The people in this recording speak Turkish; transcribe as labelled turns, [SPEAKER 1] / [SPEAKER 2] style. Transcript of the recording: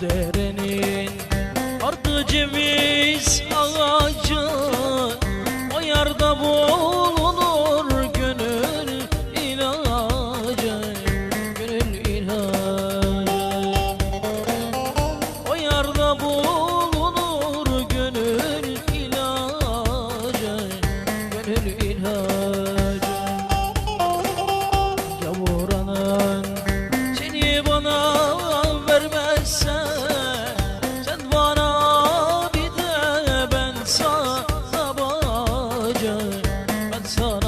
[SPEAKER 1] derenin Ardı ceviz 처럼